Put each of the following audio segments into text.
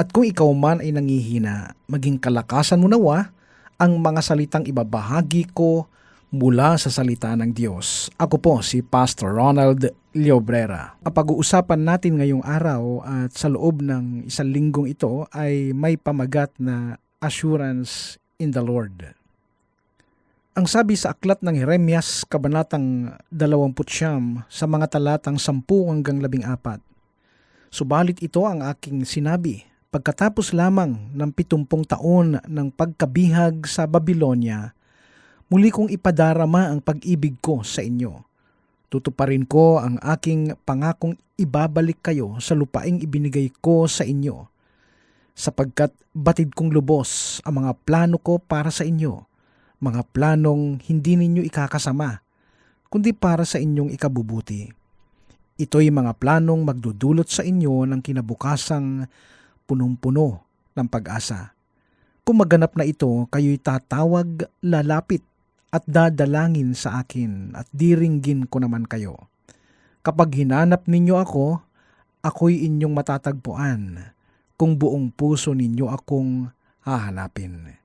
At kung ikaw man ay nangihina, maging kalakasan mo nawa ang mga salitang ibabahagi ko mula sa salita ng Diyos. Ako po si Pastor Ronald Llobrera. Ang pag-uusapan natin ngayong araw at sa loob ng isang linggong ito ay may pamagat na assurance in the Lord. Ang sabi sa aklat ng Jeremias, Kabanatang 20 sa mga talatang 10 hanggang 14. Subalit ito ang aking sinabi, pagkatapos lamang ng 70 taon ng pagkabihag sa Babylonia, muli kong ipadarama ang pag-ibig ko sa inyo. Tutuparin ko ang aking pangakong ibabalik kayo sa lupaing ibinigay ko sa inyo, sapagkat batid kong lubos ang mga plano ko para sa inyo, mga planong hindi ninyo ikakasama, kundi para sa inyong ikabubuti. Ito'y mga planong magdudulot sa inyo ng kinabukasang punong-puno ng pag-asa. Kung maganap na ito, kayo'y tatawag, lalapit, at dadalangin sa akin at diringgin ko naman kayo. Kapag hinanap ninyo ako, ako'y inyong matatagpuan kung buong puso ninyo akong hahanapin.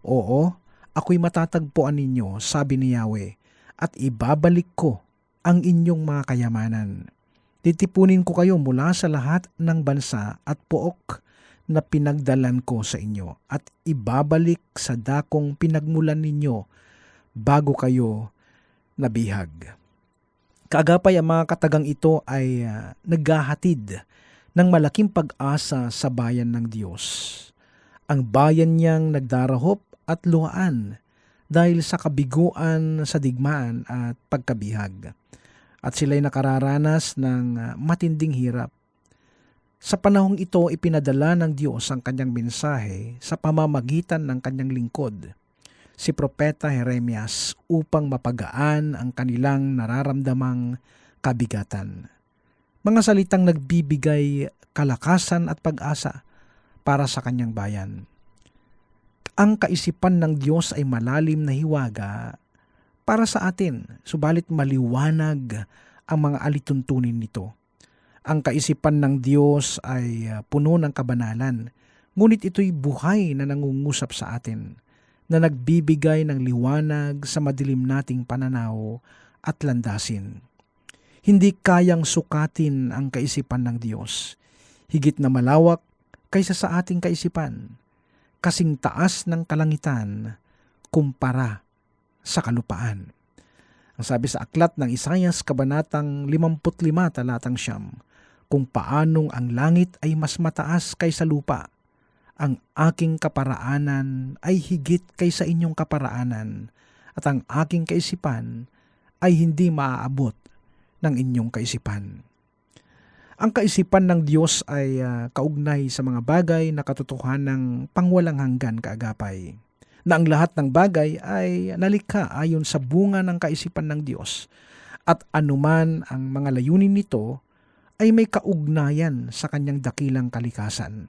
Oo, ako'y matatagpuan ninyo, sabi ni Yahweh, at ibabalik ko ang inyong mga kayamanan. Titipunin ko kayo mula sa lahat ng bansa at pook na pinagdalan ko sa inyo at ibabalik sa dakong pinagmulan ninyo bago kayo nabihag. Kaagapay ang mga katagang ito ay uh, naghahatid ng malaking pag-asa sa bayan ng Diyos. Ang bayan niyang nagdarahop at luhaan dahil sa kabiguan sa digmaan at pagkabihag. At sila'y nakararanas ng uh, matinding hirap. Sa panahong ito, ipinadala ng Diyos ang kanyang mensahe sa pamamagitan ng kanyang lingkod, si Propeta Jeremias, upang mapagaan ang kanilang nararamdamang kabigatan. Mga salitang nagbibigay kalakasan at pag-asa para sa kanyang bayan. Ang kaisipan ng Diyos ay malalim na hiwaga para sa atin, subalit maliwanag ang mga alituntunin nito. Ang kaisipan ng Diyos ay uh, puno ng kabanalan, ngunit ito'y buhay na nangungusap sa atin, na nagbibigay ng liwanag sa madilim nating pananaw at landasin. Hindi kayang sukatin ang kaisipan ng Diyos, higit na malawak kaysa sa ating kaisipan, kasing taas ng kalangitan kumpara sa kalupaan. Ang sabi sa aklat ng Isayas, Kabanatang 55, talatang siyam, kung paanong ang langit ay mas mataas kaysa lupa, ang aking kaparaanan ay higit kaysa inyong kaparaanan, at ang aking kaisipan ay hindi maaabot ng inyong kaisipan. Ang kaisipan ng Diyos ay uh, kaugnay sa mga bagay na katotohanan ng pangwalang hanggan kaagapay na ang lahat ng bagay ay nalikha ayon sa bunga ng kaisipan ng Diyos at anuman ang mga layunin nito ay may kaugnayan sa kanyang dakilang kalikasan.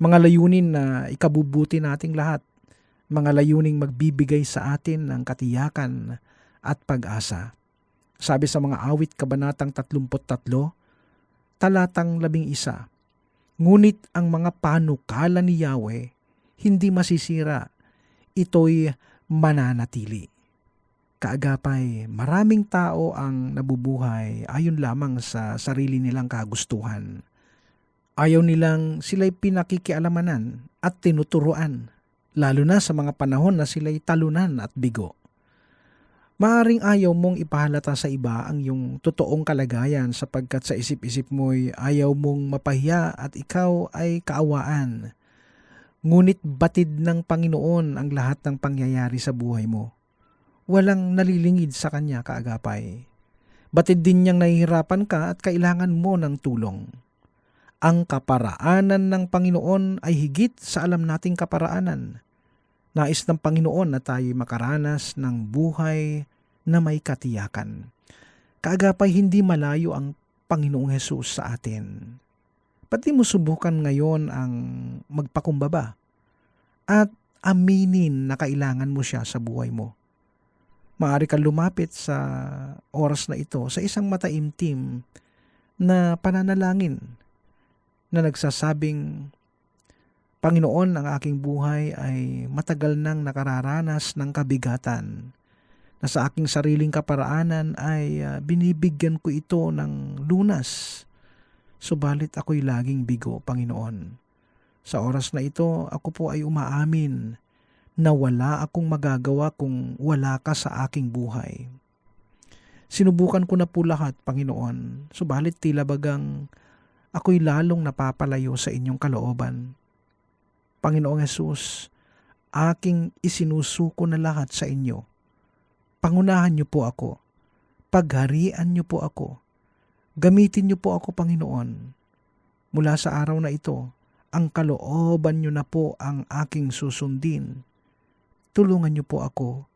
Mga layunin na ikabubuti nating lahat, mga layuning magbibigay sa atin ng katiyakan at pag-asa. Sabi sa mga awit kabanatang 33, talatang 11, Ngunit ang mga panukala ni Yahweh hindi masisira, ito'y mananatili kaagapay, maraming tao ang nabubuhay ayon lamang sa sarili nilang kagustuhan. Ayaw nilang sila'y pinakikialamanan at tinuturuan, lalo na sa mga panahon na sila'y talunan at bigo. Maaring ayaw mong ipahalata sa iba ang iyong totoong kalagayan sapagkat sa isip-isip mo'y ayaw mong mapahiya at ikaw ay kaawaan. Ngunit batid ng Panginoon ang lahat ng pangyayari sa buhay mo walang nalilingid sa kanya kaagapay. Batid din niyang nahihirapan ka at kailangan mo ng tulong. Ang kaparaanan ng Panginoon ay higit sa alam nating kaparaanan. Nais ng Panginoon na tayo makaranas ng buhay na may katiyakan. Kaagapay hindi malayo ang Panginoong Hesus sa atin. Pati mo subukan ngayon ang magpakumbaba at aminin na kailangan mo siya sa buhay mo. Maaari kang lumapit sa oras na ito sa isang mataimtim na pananalangin na nagsasabing, Panginoon, ang aking buhay ay matagal nang nakararanas ng kabigatan na sa aking sariling kaparaanan ay ah, binibigyan ko ito ng lunas. Subalit ako'y laging bigo, Panginoon. Sa oras na ito, ako po ay umaamin na wala akong magagawa kung wala ka sa aking buhay. Sinubukan ko na po lahat, Panginoon, subalit tila bagang ako'y lalong napapalayo sa inyong kalooban. Panginoong Yesus, aking isinusuko na lahat sa inyo. Pangunahan niyo po ako. Pagharian niyo po ako. Gamitin niyo po ako, Panginoon. Mula sa araw na ito, ang kalooban niyo na po ang aking susundin. Tulungan niyo po ako,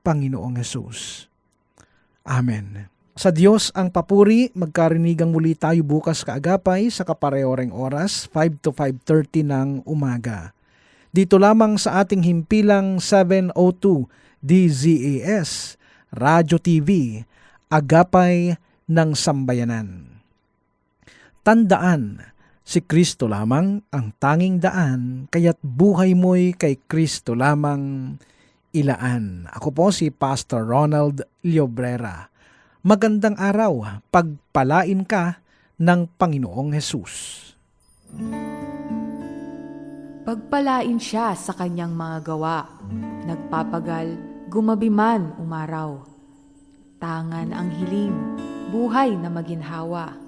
Panginoong Yesus. Amen. Sa Diyos ang papuri, magkarinigang muli tayo bukas kaagapay sa kaparehoreng oras, 5 to 5.30 ng umaga. Dito lamang sa ating himpilang 702 DZAS, Radyo TV, Agapay ng Sambayanan. Tandaan, si Kristo lamang ang tanging daan, kaya't buhay mo'y kay Kristo lamang ilaan. Ako po si Pastor Ronald Llobrera. Magandang araw, pagpalain ka ng Panginoong Hesus. Pagpalain siya sa kanyang mga gawa. Nagpapagal, gumabi man umaraw. Tangan ang hiling, buhay na maginhawa.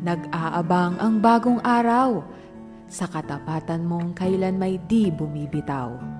Nag-aabang ang bagong araw, sa katapatan mong kailan may di bumibitaw.